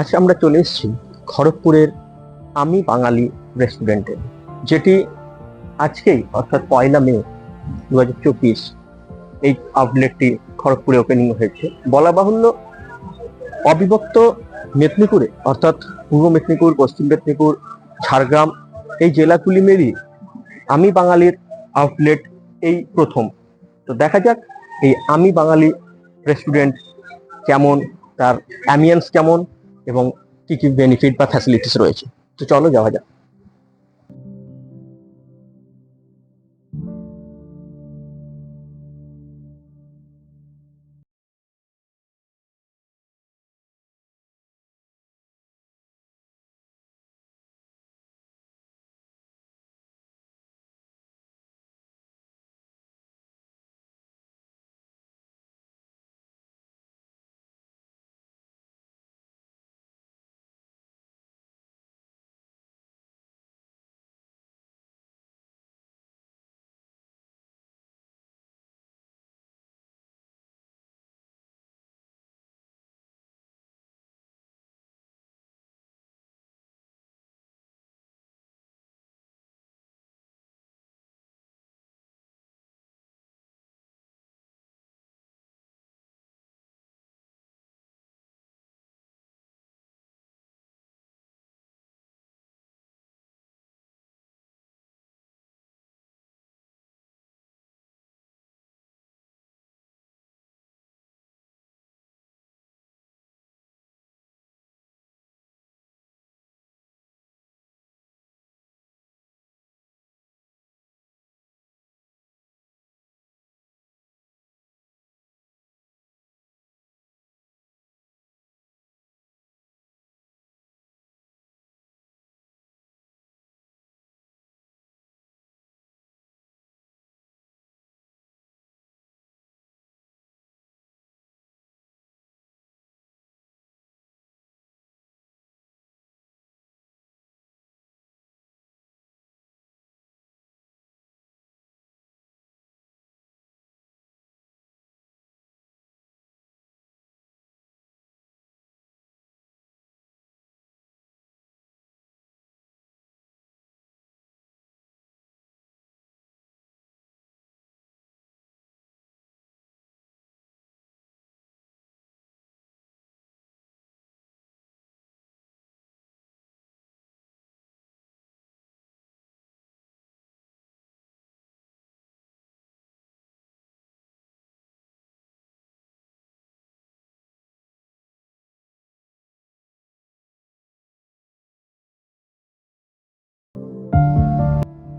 আজ আমরা চলে এসেছি খড়গপুরের আমি বাঙালি রেস্টুরেন্টে যেটি আজকেই, অর্থাৎ পয়লা মে দু হাজার চব্বিশ, এই আউটলেটটি খড়গপুরে ওপেনিং হয়েছে। বলা বাহুল্য, অবিভক্ত মেদিনীপুরে, অর্থাৎ পূর্ব মেদিনীপুর, পশ্চিম মেদিনীপুর, ঝাড়গ্রাম, এই জেলাগুলি মিলিয়ে আমি বাঙালির আউটলেট এই প্রথম। তো দেখা যাক এই আমি বাঙালি রেস্টুরেন্ট কেমন, তার অ্যামিয়েন্স কেমন এবং কি কি বেনিফিট বা ফ্যাসিলিটিস রয়েছে। তো চলো যাওয়া যাক।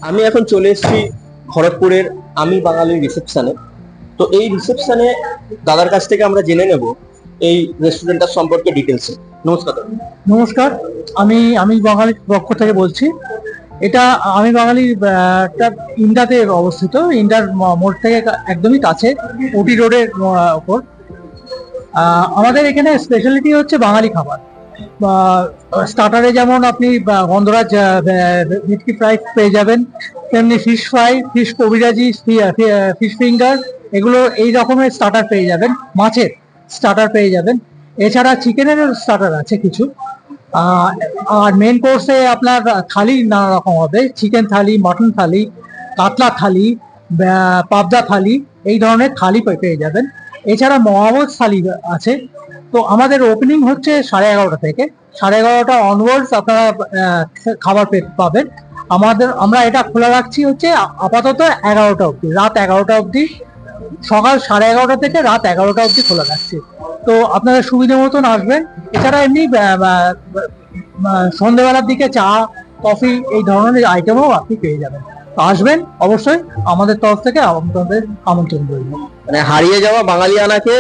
আমি এখন চলে এসেছি খড়গপুরের আমি বাঙালির রিসেপশনে তো এই রিসেপশনে দাদার কাছ থেকে আমরা জেনে নেব এই রেস্টুরেন্টটার সম্পর্কে ডিটেলসে নমস্কার নমস্কার আমি আমি বাঙালির পক্ষ থেকে বলছি। এটা আমি বাঙালির আহ, একটা ইন্ডাতে অবস্থিত। ইন্ডার মোড় থেকে একদমই কাছে ওটি রোডের ওপর। আমাদের এখানে স্পেশালিটি হচ্ছে বাঙালি খাবার। স্টার্টারে যেমন আপনি গন্ধরাজ ভেটকি ফ্রাই পেয়ে যাবেন। তেমনি fish fry fish kabiraji fish finger এগুলো এই রকমের স্টার্টার পেয়ে যাবেন। মাছের স্টার্টার পেয়ে যাবেন। এছাড়া চিকেনের স্টার্টার আছে কিছু। আর মেন কোর্সে আপনার থালি নানা রকম হবে। চিকেন থালি মটন থালি, কাতলা থালি পাবদা থালি, এই ধরনের থালি পেয়ে যাবেন। এছাড়া মহাবত থালি আছে। তো আমাদের ওপেনিং হচ্ছে সাড়ে এগারোটা থেকে। সাড়ে এগারোটা অনওয়ার্ডস আপনারা খাবার পাবেন। আমাদের, আমরা এটা খোলা রাখছি হচ্ছে আপাতত এগারোটা অবধি, রাত এগারোটা অবধি। সকাল সাড়ে এগারোটা থেকে রাত এগারোটা অবধি খোলা রাখছি। তো আপনারা সুবিধা মতন আসবেন। এছাড়া এমনি সন্ধ্যেবেলার দিকে চা, কফি এই ধরনের আইটেমও আপনি পেয়ে যাবেন। আসবেন অবশ্যই আমাদের তরফ থেকে আপনাদের আমন্ত্রণ রইল। মানে হারিয়ে যাওয়া বাঙালিয়ানাকে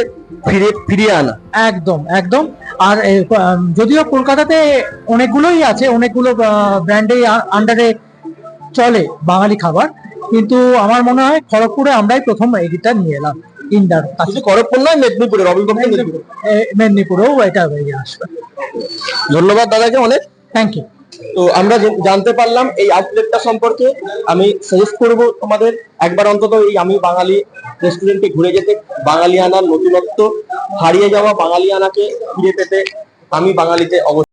ফিরে ফিরিয়ে আনা। একদম একদম। আর যদিও কলকাতাতে অনেকগুলোই আছে অনেকগুলো ব্র্যান্ডে আন্ডারে চলে বাঙালি খাবার। কিন্তু আমার মনে হয় খড়গপুরে আমরাই প্রথম এইটা নিয়ে এলাম ইন্ডার শুধু খড়গপুর নয় মেদিনীপুরের অবিভক্ত মেদিনীপুরেও এটা বেরিয়ে আসবে। ধন্যবাদ দাদাকে অনেক। থ্যাংক ইউ তো আমরা জানতে পারলাম এই আউটলেটটা সম্পর্কে আমি সাজেস্ট করব তোমাদের একবার অন্তত এই আমি বাঙালি রেস্টুরেন্টে ঘুরে যেতে। বাঙালিয়ানার নতুনত্ব হারিয়ে যাওয়া বাঙালিয়ানাকে ফিরে পেতে আমি বাঙালিতে অবশ্যই